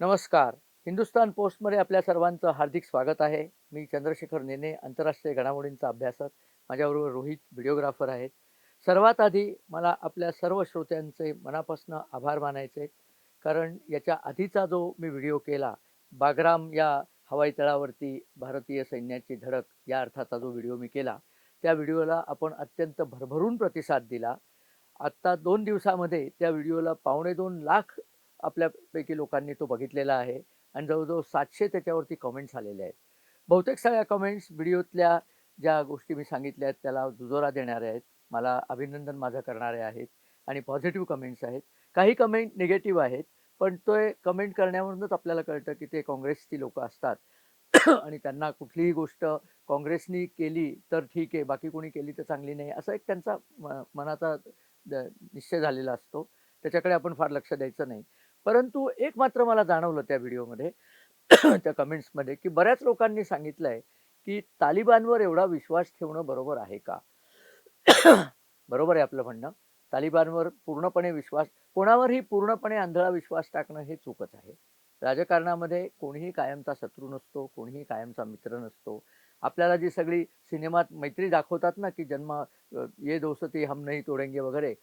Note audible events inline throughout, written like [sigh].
नमस्कार. हिंदुस्तान पोस्टमध्ये आपल्या सर्वांचं हार्दिक स्वागत आहे. मी चंद्रशेखर नेने आंतरराष्ट्रीय घडामोडींचा अभ्यासक. माझ्याबरोबर रोहित व्हिडिओग्राफर आहेत. सर्वात आधी मला आपल्या सर्व श्रोत्यांचे मनापासून आभार मानायचे कारण याच्या आधीचा जो मी व्हिडिओ केला बागराम या हवाई तळावरती भारतीय सैन्याची धडक या अर्थाचा जो व्हिडिओ मी केला त्या व्हिडिओला आपण अत्यंत भरभरून प्रतिसाद दिला. आत्ता दोन दिवसामध्ये त्या व्हिडिओला पावणे दोन लाख आपल्यापैकी लोकांनी तो बघितलेला आहे. आणि जवळजवळ सातशे त्याच्यावरती कमेंट्स आलेले आहेत. बहुतेक सगळ्या कमेंट्स व्हिडिओतल्या ज्या गोष्टी मी सांगितल्या आहेत त्याला दुजोरा देणाऱ्या आहेत. मला अभिनंदन माझं करणारे आहेत आणि पॉझिटिव्ह कमेंट्स आहेत. काही कमेंट निगेटिव्ह आहेत पण तो कमेंट करण्यावरूनच आपल्याला कळतं की ते काँग्रेसची लोक असतात. [coughs] आणि त्यांना कुठलीही गोष्ट काँग्रेसनी केली तर ठीक आहे बाकी कोणी केली तर चांगली नाही असा एक त्यांचा म- मनाचा द- निश्चय झालेला असतो. त्याच्याकडे आपण फार लक्ष द्यायचं नाही. परंतु एक मात्र मला जाणवलं त्या व्हिडिओमध्ये [clears throat] त्या कमेंट्समध्ये की बऱ्याच लोकांनी सांगितलं आहे की तालिबानवर एवढा विश्वास ठेवणं बरोबर आहे का? [clears throat] बरोबर आहे आपलं म्हणणं. तालिबानवर पूर्णपणे विश्वास कोणावरही पूर्णपणे आंधळा विश्वास टाकणं हे चूकच आहे. राजकारणामध्ये कोणीही कायमचा शत्रू नसतो कोणीही कायमचा मित्र नसतो. आपल्याला जी सगळी सिनेमात मैत्री दाखवतात ना की जन्म ये दोस्ती हम नाही तोडेंगे वगैरे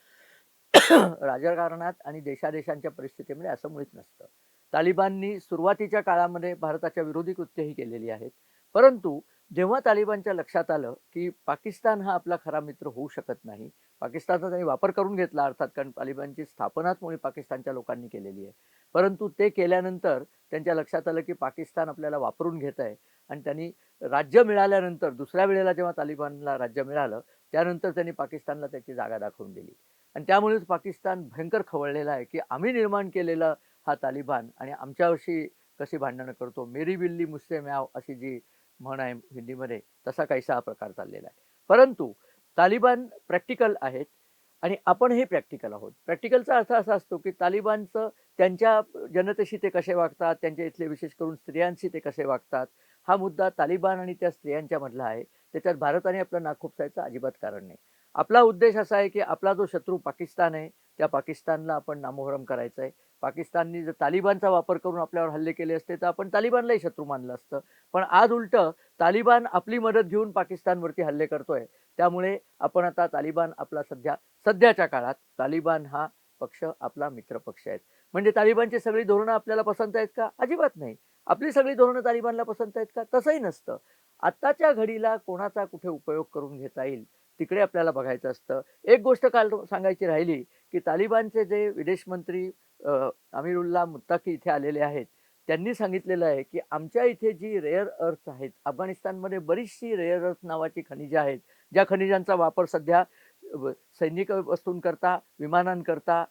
[coughs] राजकारणात आणि देशादेशांच्या परिस्थितीमध्ये असं मुळीच नसतं. तालिबाननी सुरुवातीच्या काळामध्ये भारताच्या विरोधी कृत्यही केलेली आहेत. परंतु जेव्हा तालिबानच्या लक्षात आलं की पाकिस्तान हा आपला खरा मित्र होऊ शकत नाही पाकिस्तानचा त्यांनी वापर करून घेतला अर्थात कारण तालिबानची स्थापनाच मुळे पाकिस्तानच्या लोकांनी केलेली आहे. परंतु ते केल्यानंतर त्यांच्या लक्षात आलं की पाकिस्तान आपल्याला वापरून घेत आहे आणि त्यांनी राज्य मिळाल्यानंतर दुसऱ्या वेळेला जेव्हा तालिबानला राज्य मिळालं त्यानंतर त्यांनी पाकिस्तानला त्याची जागा दाखवून दिली. आणि त्यामुळेच पाकिस्तान भयंकर खवळलेला आहे की आम्ही निर्माण केलेला हा तालिबान आणि आमच्याशी कशी भांडणं करतो मेरी बिल्ली मुस्से म्याव अशी जी म्हण आहे हिंदीमध्ये तसा काहीसा हा प्रकार चाललेला आहे. परंतु तालिबान प्रॅक्टिकल आहेत आणि आपण हे प्रॅक्टिकल आहोत. प्रॅक्टिकलचा अर्थ असा असतो की तालिबानचं त्यांच्या जनतेशी ते कसे वागतात त्यांच्या इथले विशेष करून स्त्रियांशी ते कसे वागतात हा मुद्दा तालिबान आणि त्या स्त्रियांच्या मधला आहे. त्याच्यात भारताने आपलं नाक खुपसायचं अजिबात कारण नाही. आपला उद्देश असा आहे की आपला जो शत्रू पाकिस्तान आहे त्या पाकिस्तानला आपण नामोहरम करायचं आहे. पाकिस्ताननी जर तालिबानचा वापर करून आपल्यावर हल्ले केले असते तर आपण तालिबानलाही शत्रू मानलं असतं. पण आज उलटं तालिबान आपली मदत घेऊन पाकिस्तानवरती हल्ले करतोय. त्यामुळे आपण आता तालिबान आपला सध्या सध्याच्या काळात तालिबान हा पक्ष आपला मित्र पक्ष म्हणजे तालिबानची सगळी धोरणं आपल्याला पसंत आहेत का? अजिबात नाही. आपली सगळी धोरणं तालिबानला पसंत आहेत का? तसंही नसतं. आत्ताच्या घडीला कोणाचा कुठे उपयोग करून घेता येईल? तिकडे आपल्याला बघायचं असतं. एक गोष्ट काल सांगायची राहिली की तालिबानचे जे विदेश मंत्री अमिरुल्ला मुत्ताकी इथे आलेले आहेत त्यांनी सांगितलेलं आहे की आमच्या इथे जी रेअर अर्थ आहेत अफगाणिस्तानमध्ये बरीचशी रेअर अर्थ नावाची खनिजे आहेत ज्या खनिजांचा वापर सध्या सैनिक वस्तूंकरता विमानांकरता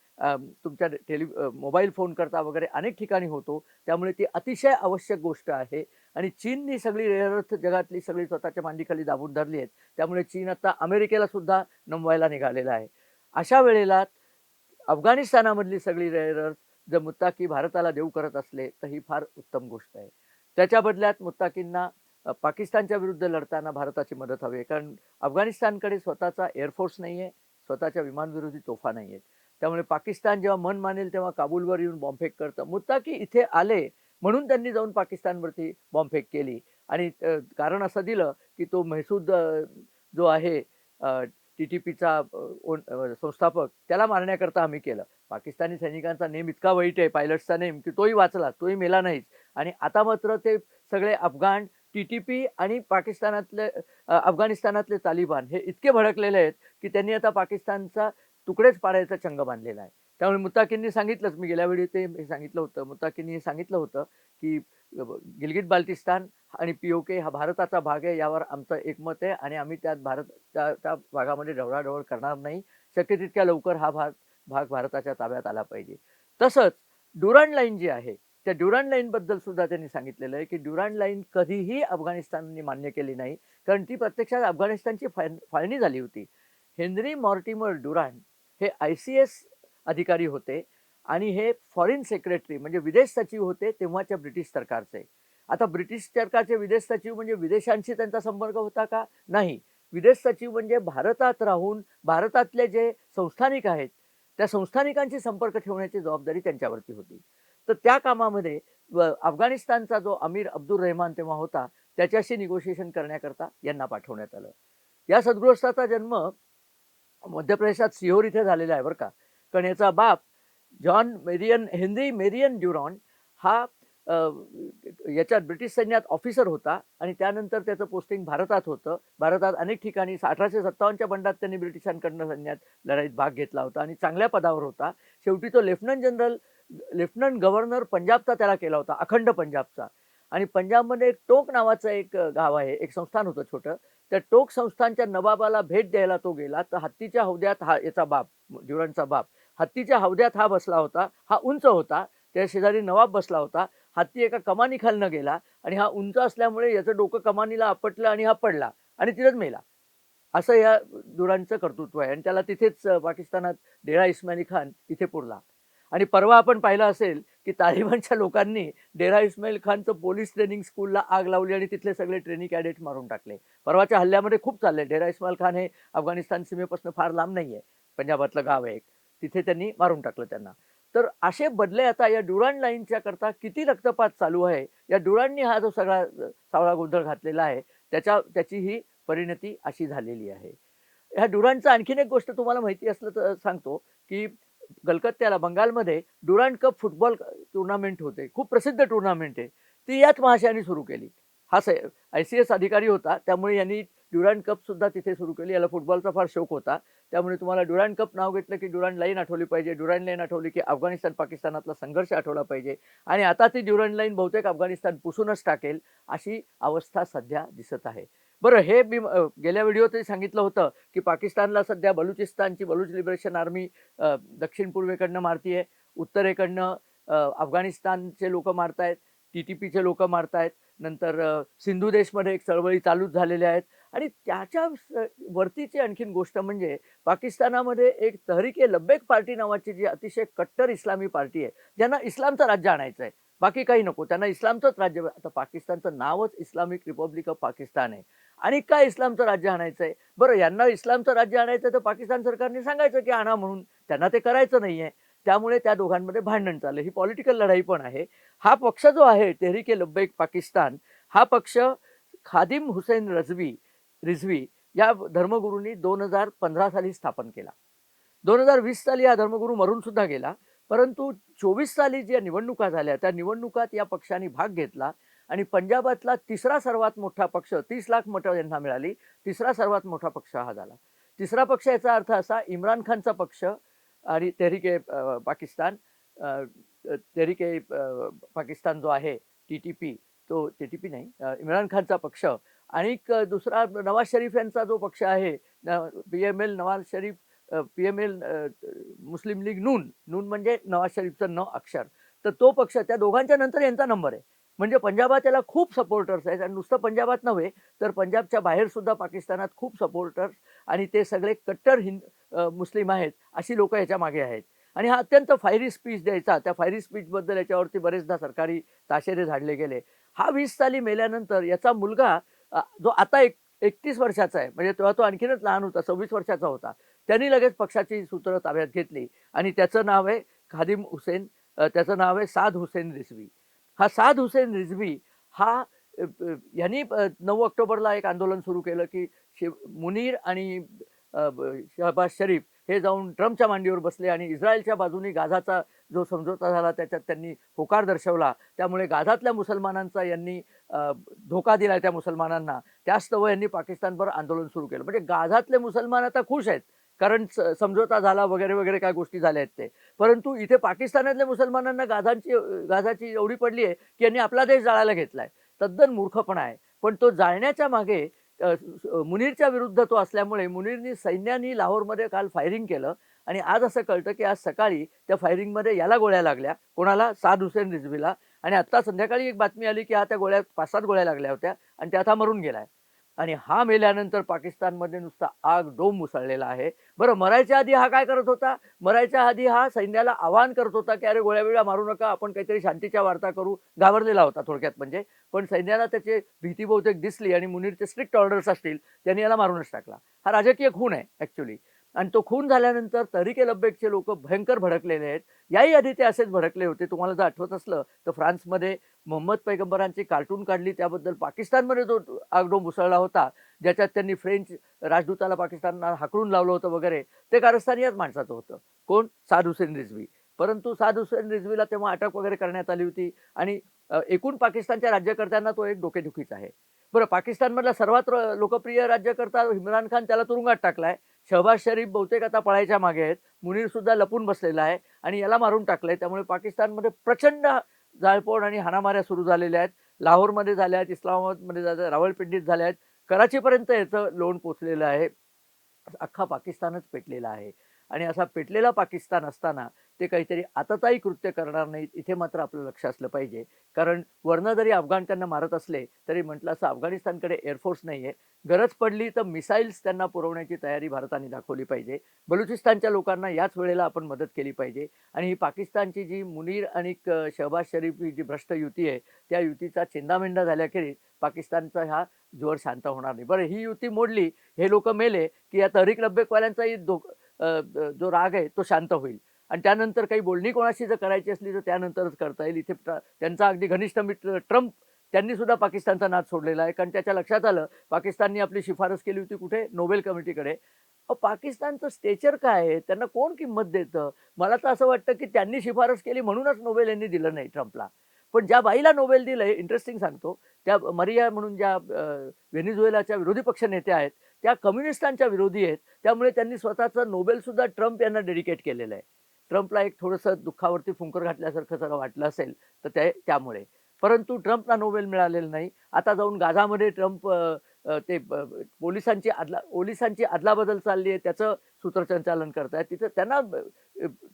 तुमच्या टेलि मोबाईल फोनकरता वगैरे अनेक ठिकाणी होतो. त्यामुळे ती अतिशय आवश्यक गोष्ट आहे. आणि चीननी सगळी रेअर अर्थ जगातली सगळी स्वतःच्या मांडीखाली दाबून धरली आहेत. त्यामुळे चीन आता अमेरिकेला सुद्धा नमवायला निघालेला आहे. अशा वेळेला अफगाणिस्तानामधली सगळी रेअर अर्थ जर मुत्ताकी भारताला देऊ करत असले तर ही फार उत्तम गोष्ट आहे. त्याच्या बदल्यात मुत्ताकींना पाकिस्तानच्या विरुद्ध लढताना भारताची मदत हवी आहे. कारण अफगाणिस्तानकडे स्वतःचा एअरफोर्स नाही आहे स्वतःच्या विमानविरोधी तोफा नाही आहेत त्यामुळे पाकिस्तान जेव्हा मन मानेल तेव्हा काबूलवर येऊन बॉम्बफेक करतं. मुत्ताकी इथे आले म्हणून त्यांनी जाऊन पाकिस्तानवरती बॉम्बफेक केली. आणि कारण असं दिलं की तो म्हैसूद जो आहे टी टी पीचा संस्थापक त्याला मारण्याकरता आम्ही केलं. पाकिस्तानी सैनिकांचा नेम इतका वाईट आहे पायलटचा नेम की तोही वाचला तोही मेला नाहीच. आणि आता मात्र ते सगळे अफगाण टी टी पी आणि पाकिस्तानातले अफगाणिस्तानातले तालिबान हे इतके भडकलेले आहेत की त्यांनी आता पाकिस्तानचा तुकडेच पाडायचा चंग बांधलेला आहे. त्यामुळे मुताकींनी सांगितलंच मी गेल्या वेळी ते हे सांगितलं होतं मुताकींनी हे सांगितलं होतं की गिलगिट बाल्टिस्तान आणि पी ओ के हा भारताचा भाग आहे यावर आमचं एकमत आहे आणि आम्ही त्यात भारत त्या त्या भागामध्ये ढवळाढवळ करणार नाही. शक्य तितक्या लवकर हा भाग भाग भारताच्या ताब्यात आला पाहिजे. तसंच ड्युरांड लाईन जी आहे त्या ड्युरांड लाईन बद्दल सुद्धा त्यांनी सांगितलेलं आहे की ड्युरांड लाईन कधीही अफगाणिस्तानने मान्य केली नाही. कारण ती प्रत्यक्षात अफगाणिस्तानची फा फाळणी झाली होती. हेनरी मॉर्टिमर ड्युरांड हे आय सी एस अधिकारी होते आणि हे फॉरेन सेक्रेटरी म्हणजे विदेश सचिव होते तेव्हाच्या ब्रिटिश सरकारचे. आता ब्रिटिश सरकारचे विदेश सचिव म्हणजे विदेशांशी त्यांचा संपर्क होता का? नाही. विदेश सचिव म्हणजे भारतात राहून भारतातले जे संस्थानिक आहेत त्या संस्थानिकांशी संपर्क ठेवण्याची जबाबदारी त्यांच्यावरती होती. तर त्या कामामध्ये अफगाणिस्तानचा जो अमीर अब्दुल रहमान तेव्हा होता त्याच्याशी निगोशिएशन करण्याकरता यांना पाठवण्यात आलं. या सद्गृहस्थाचा जन्म मध्य प्रदेशात सिहोर इथे झालेला आहे बरं का. कारण याचा बाप John Marion Henry Marion Durand हा याच्यात ब्रिटिश सैन्यात ऑफिसर होता आणि त्यानंतर त्याचं पोस्टिंग भारतात होतं. भारतात अनेक ठिकाणी अठराशे सत्तावन्नच्या बंडात त्यांनी ब्रिटिशांकडनं सैन्यात लढाईत भाग घेतला होता आणि चांगल्या पदावर होता. शेवटी तो लेफ्टनंट जनरल लेफ्टनंट गव्हर्नर पंजाबचा त्याला केला होता अखंड पंजाबचा. आणि पंजाबमध्ये एक टोक नावाचं एक गाव आहे एक संस्थान होतं छोटं. त्या टोक संस्थानच्या नवाबाला भेट द्यायला तो गेला तर हत्तीच्या हौद्यात हा याचा बाप ड्युरंटचा बाप हत्तीच्या हौद्यात हा बसला होता हा उंच होता त्या शेजारी नवाब बसला होता. हत्ती एका कमानीखालनं गेला आणि हा उंच असल्यामुळे याचं डोकं कमानीला आपटलं आणि हा पडला आणि तिथंच मेला. असं या दुरांचं कर्तृत्व आहे आणि त्याला तिथेच पाकिस्तानात डेरा इस्मानी खान इथे पुरला. आणि परवा आपण पाहिलं असेल की तालिबानच्या लोकांनी डेरा इस्माईल खानचं पोलीस ट्रेनिंग स्कूलला आग लावली आणि तिथले सगळे ट्रेनिंग कॅडेट मारून टाकले. परवाच्या हल्ल्यामध्ये खूप चालले डेरा इस्माईल खान हे अफगाणिस्तान सीमेपासून फार लांब नाही आहे पंजाबातलं गाव आहे एक. तिथे त्यांनी मारून टाकलं त्यांना. तर असे बदले आता या ड्युरांड लाईनच्या करता किती रक्तपात चालू आहे? या डुरांनी हा जो सगळा सावळा गोंधळ घातलेला आहे त्याच्या त्याची ही परिणती अशी झालेली आहे. ह्या ड्युरांडचं आणखीन एक गोष्ट तुम्हाला माहिती असलं तर सांगतो की कलकत्त्याला बंगालमध्ये डुरांड कप फुटबॉल टुर्नामेंट होते. खूप प्रसिद्ध टुर्नामेंट आहे. ती याच महाशयाने सुरू केली. हा आय सी एस अधिकारी होता. त्यामुळे यांनी ड्युरांड कप सुद्धा तिथे सुरू केली. याला फुटबॉलचा फार शौक होता. त्यामुळे तुम्हाला ड्युरांड कप नाव घेतलं की ड्युरांड लाईन आठवली पाहिजे. ड्युरांड लाईन आठवली की अफगाणिस्तान पाकिस्तानातला संघर्ष आठवला पाहिजे. आणि आता ती ड्युरांड लाईन बहुतेक अफगाणिस्तान पुसूनच टाकेल अशी अवस्था सध्या दिसत आहे. बरं हे मी गेल्या व्हिडिओतही सांगितलं होतं की पाकिस्तानला सध्या बलुचिस्तानची बलुच लिबरेशन आर्मी दक्षिण पूर्वेकडनं मारतीये उत्तरेकडनं अफगाणिस्तानचे लोक मारतायत टी टी पीचे लोक मारतायत नंतर सिंधू देशमध्ये एक चळवळी चालूच झालेल्या आहेत आणि त्याच्या वरतीची आणखीन गोष्ट म्हणजे पाकिस्तानामध्ये एक तहरीके लब्बेक पार्टी नावाची जी अतिशय कट्टर इस्लामी पार्टी आहे ज्यांना इस्लामचं राज्य आणायचं आहे बाकी काही नको. त्यांना इस्लामचंच राज्य आता पाकिस्तानचं नावच इस्लामिक रिपब्लिक ऑफ पाकिस्तान आहे. आणि काय इस्लामचं राज्य आणायचं आहे बरं यांना इस्लामचं राज्य आणायचं आहे तर पाकिस्तान सरकारने सांगायचं की आणा म्हणून. त्यांना ते करायचं नाही आहे त्यामुळे त्या दोघांमध्ये भांडण चाललं ही पॉलिटिकल लढाई पण आहे. हा पक्ष जो आहे तेहरिके लब्बैक पाकिस्तान हा पक्ष खादिम हुसेन रजवी रिझवी या धर्मगुरूंनी दोन हजार पंधरा साली स्थापन केला. दोन हजार वीस साली हा धर्मगुरू मरून सुद्धा गेला. परंतु चोवीस साली ज्या निवडणुका झाल्या त्या निवडणुकात या पक्षाने भाग घेतला आणि पंजाबातला तिसरा सर्वात मोठा पक्ष तीस लाख मतं यांना मिळाली तिसरा सर्वात मोठा पक्ष हा झाला. तिसरा पक्ष याचा अर्थ असा इम्रान खानचा पक्ष आणि तेहरीके पाकिस्तान अ, पाकिस्तान जो आहे टी टी पी तो टी टी पी नाही इम्रान खानचा पक्ष. आणि दुसरा नवाज शरीफ यांचा जो पक्ष आहे P M L Nawaz Sharif P M L Muslim League नून. नून म्हणजे नवाज शरीफचं न अक्षर. तर तो पक्ष त्या दोघांच्या नंतर यांचा नंबर आहे. म्हणजे पंजाबात याला खूप सपोर्टर्स आहेत आणि नुसतं पंजाबात नव्हे तर पंजाबच्या बाहेर सुद्धा पाकिस्तानात खूप सपोर्टर्स आणि ते सगळे कट्टर हिंद मुस्लिम आहेत अशी लोक याच्या मागे आहेत. आणि हा अत्यंत फायरी स्पीच द्यायचा. त्या फायरी स्पीचबद्दल याच्यावरती बरेचदा सरकारी ताशेरे झाडले गेले. हा वीस साली मेल्यानंतर याचा मुलगा जो आता एक एकतीस वर्षाचा आहे म्हणजे तेव्हा तो आणखीनच लहान होता सव्वीस वर्षाचा होता. त्यांनी लगेच पक्षाची सूत्र ताब्यात घेतली. आणि त्याचं नाव आहे खादिम हुसेन त्याचं नाव आहे साद हुसेन रिझवी हा साद हुसेन रिझवी हा यांनी नऊ ऑक्टोबरला एक आंदोलन सुरू केलं की शिव मुनीर आणि शहबाज शरीफ हे जाऊन ट्रम्पच्या मांडीवर बसले आणि इस्रायलच्या बाजूने गाझाचा जो समझोता झाला त्याच्यात त्यांनी होकार दर्शवला. त्यामुळे गाझातल्या मुसलमानांचा यांनी धोका दिला त्या मुसलमानांना. त्यास्तव यांनी पाकिस्तानवर आंदोलन सुरू केलं. म्हणजे गाझातले मुसलमान आता खुश आहेत. कारण स- समझोता झाला वगैरे वगैरे काय गोष्टी झाल्या आहेत ते. परंतु इथे पाकिस्तानातल्या मुसलमानांना गाझांची गाझाची एवढी पडली आहे की यांनी आपला देश जाळायला घेतलाय. तद्दन मूर्खपणा आहे. पण तो जाळण्याच्या मागे मुनीरच्या विरुद्ध तो असल्यामुळे मुनीरनी सैन्यानी लाहोरमध्ये काल फायरिंग केलं आणि आज असं कळतं की आज सकाळी त्या फायरिंगमध्ये याला गोळ्या लागल्या. कोणाला? साद हुसेन रिझवीला आणि आत्ता संध्याकाळी एक बातमी आली की हा त्या गोळ्या पाच सात गोळ्या लागल्या होत्या आणि त्यात हा मरून गेलाय. आणि हा मेल्यानंतर पाकिस्तानमध्ये नुसता आग डोम मुसळलेला आहे. बरं मरायच्या आधी हा काय करत होता? मरायच्या आधी हा सैन्याला आवाहन करत होता की अरे गोळ्या वेळा मारू नका आपण काहीतरी शांतीच्या वार्ता करू. घाबरलेला होता थोडक्यात म्हणजे. पण सैन्याला त्याची भीती बहुतेक दिसली आणि मुनीरचे स्ट्रिक्ट ऑर्डर्स असतील त्यांनी याला मारूनच टाकला. हा राजकीय खून आहे ॲक्च्युली आणि तो खून झाल्यानंतर तरीके लब्बेकचे लोक भयंकर भडकलेले आहेत. याही आधी ते असेच भडकले होते. तुम्हाला जर आठवत असलं तर फ्रान्समध्ये मोहम्मद पैगंबरांची कार्टून काढली. त्याबद्दल पाकिस्तानमध्ये जो आगडोंब उसळला होता ज्याच्यात त्यांनी फ्रेंच राजदूताला पाकिस्तानला हाकलून लावलं होतं वगैरे ते कारस्थानी याच माणसाचं होतं. कोण? साद हुसेन रिझवी परंतु साद हुसेन रिझवीला तेव्हा अटक वगैरे करण्यात आली होती आणि एकूण पाकिस्तानच्या राज्यकर्त्यांना तो एक डोकेदुखीच आहे. बरं पाकिस्तानमधला सर्वात लोकप्रिय राज्यकर्ता इम्रान खान त्याला तुरुंगात टाकलाय. शहबाज शरीफ बहुतेक आता पळायच्या मागे आहेत. मुनीर सुद्धा लपून बसलेला आहे आणि याला मारून टाकलंय. त्यामुळे पाकिस्तानमध्ये प्रचंड जाळपोळ आणि हाणामाऱ्या सुरू झालेल्या आहेत. लाहोरमध्ये झाल्या आहेत इस्लामाबादमध्ये झाल्या रावळपिंडीत झाल्या आहेत. कराचीपर्यंत याचं लोण पोचलेलं आहे. अख्खा पाकिस्तानच पेटलेला आहे. आणि असा पेटलेला पाकिस्तान असताना ते काहीतरी आताताही कृत्य करणार नाहीत इथे मात्र आपलं लक्ष असलं पाहिजे. कारण वरनं जरी अफगाण त्यांना मारत असले तरी म्हटलं असं अफगाणिस्तानकडे एअरफोर्स नाही आहे गरज पडली तर मिसाईल्स त्यांना पुरवण्याची तयारी भारताने दाखवली पाहिजे. बलुचिस्तानच्या लोकांना याच वेळेला आपण मदत केली पाहिजे. आणि ही पाकिस्तानची जी मुनीर आणि शहबाज शरीफ ही जी भ्रष्ट युती आहे त्या युतीचा चेंदामेंदा झाल्याखेरीज पाकिस्तानचा हा जोर शांत होणार नाही. बरं ही युती मोडली हे लोक मेले की या तहरीक लब्बेकवाल्यांचाही दो जो राग आहे तो शांत होईल. आणि त्यानंतर काही बोलणी कोणाशी जर करायची असली तर त्यानंतरच करता येईल. इथे त्यांचा अगदी घनिष्ठ मित्र ट्रम्प त्यांनी सुद्धा पाकिस्तानचा नाद सोडलेला आहे. कारण त्याच्या लक्षात आलं पाकिस्ताननी आपली शिफारस केली होती कुठे? नोबेल कमिटीकडे. पाकिस्तानचं स्टेचर काय आहे? त्यांना कोण किंमत देतं? मला तर असं वाटतं की त्यांनी शिफारस केली म्हणूनच नोबेल यांनी दिलं नाही ट्रम्पला. पण ज्या बाईला नोबेल दिलंय इंटरेस्टिंग सांगतो त्या मरिया म्हणून ज्या अ, व्हेनेझुएलाच्या विरोधी पक्ष नेत्या आहेत त्या कम्युनिस्टांच्या विरोधी आहेत. त्यामुळे त्यांनी स्वतःचं नोबेल सुद्धा ट्रम्प यांना डेडिकेट केलेलं आहे. ट्रम्पला एक थोडंसं दुःखावरती फुंकर घातल्यासारखं जरा वाटलं असेल तर ते त्यामुळे. परंतु ट्रम्पला नोबेल मिळालेलं नाही. आता जाऊन गाझामध्ये ट्रम्प ते पोलिसांची आदला पोलिसांची अदलाबदल चालली आहे त्याचं सूत्रसंचालन करतायत. तिथं त्यांना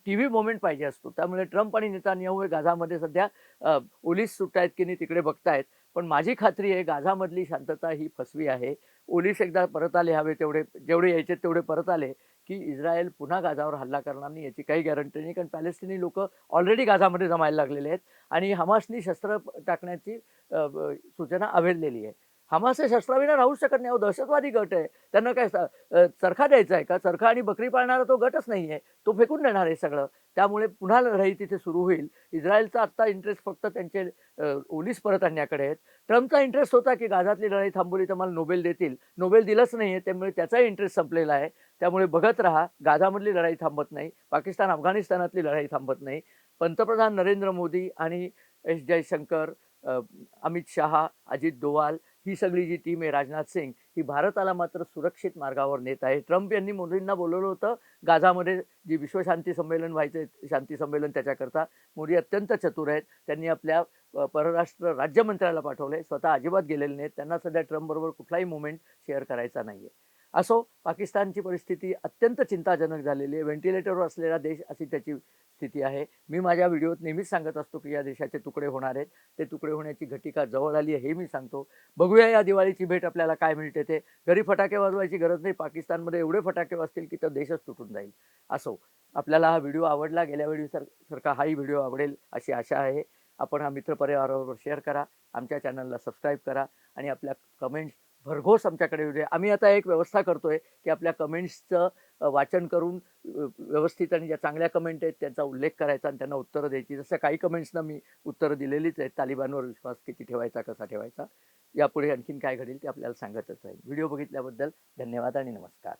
टी व्ही मोमेंट पाहिजे असतो. त्यामुळे ट्रम्प आणि नेतान्याहू हे गाझामध्ये सध्या पोलीस ओलीस सुटायत की नाही तिकडे बघतायत. पण माझी खात्री आहे गाझामधली शांतता ही फसवी आहे. ओलीस एकदा परत आले हवे तेवढे जेवढे यायचे तेवढे परत आले. की इस्रायल पुन्हा गाजावर हल्ला करणार नाही याची काही गॅरंटी नाही. कारण पॅलेस्टिनी लोक ऑलरेडी गाझामध्ये जमायला लागलेले आहेत आणि हमासनी शस्त्र टाकण्याची सूचना आवेदलेली आहे. हमास हे शस्त्राविना राहू शकत नाही. हो दहशतवादी गट आहे. त्यांना काय चरखा द्यायचा आहे का? चरखा आणि बकरी पाळणारा तो गटच नाही आहे तो फेकून देणार आहे सगळं. त्यामुळे पुन्हा लढाई तिथे सुरू होईल. इस्रायलचा आत्ता इंटरेस्ट फक्त त्यांचे ओलीस परत आणण्याकडे आहेत. ट्रम्पचा इंटरेस्ट होता की गाझातली लढाई थांबवली तर मला नोबेल देतील. नोबेल दिलंच नाही आहे त्यामुळे त्याचाही इंटरेस्ट संपलेला आहे. त्यामुळे बघत राहा. गाझामधली लढाई थांबत नाही. पाकिस्तान अफगाणिस्तानातली लढाई थांबत नाही. पंतप्रधान नरेंद्र मोदी आणि एस जयशंकर अमित शहा अजित डोवाल ही सगळी जी टीम आहे राजनाथ सिंग ही भारताला मात्र सुरक्षित मार्गावर नेत आहे. ट्रम्प यांनी मोदींना बोलवलं होतं गाझामध्ये जी विश्वशांती संमेलन व्हायचं शांती संमेलन त्याच्याकरता मोदी अत्यंत चतुर आहेत. त्यांनी आपल्या परराष्ट्र राज्यमंत्र्याला पाठवले स्वतः अजिबात गेलेले नाहीत. त्यांना सध्या ट्रम्पबरोबर कुठलाही मुवमेंट शेअर करायचा नाही आहे असो पाकिस्तानची परिस्थिती अत्यंत चिंताजनक झालेली आहे. व्हेंटिलेटरवर असलेला देश अशी त्याची स्थिती आहे. मी माझ्या व्हिडिओत नेहमीच सांगत असतो की या देशाचे तुकडे होणार आहेत. ते तुकडे होण्याची घटिका जवळ आली आहे हे मी सांगतो. बघूया या दिवाळीची भेट आपल्याला काय मिळते ते. घरी फटाके वाजवायची गरज नाही. पाकिस्तानमध्ये एवढे फटाके वाजतील की तो देशच तुटून जाईल. असो आपल्याला हा व्हिडिओ आवडला गेल्या वेळी सारखा हाही व्हिडिओ आवडेल अशी आशा आहे. आपण हा मित्रपरिवाराबरोबर शेअर करा. आमच्या चॅनलला सबस्क्राईब करा आणि आपल्या कमेंट्स भरघोस आमच्याकडे येऊ दे आम्ही आता एक व्यवस्था करतोय की आपल्या कमेंट्सचं वाचन करून व्यवस्थित आणि ज्या चांगल्या कमेंट आहेत त्यांचा उल्लेख करायचा आणि त्यांना उत्तरं द्यायची. जसं काही कमेंट्सना मी उत्तरं दिलेलीच आहेत तालिबानवर विश्वास किती ठेवायचा कसा ठेवायचा यापुढे आणखीन काय घडेल ते आपल्याला सांगतच आहे. व्हिडिओ बघितल्याबद्दल धन्यवाद आणि नमस्कार.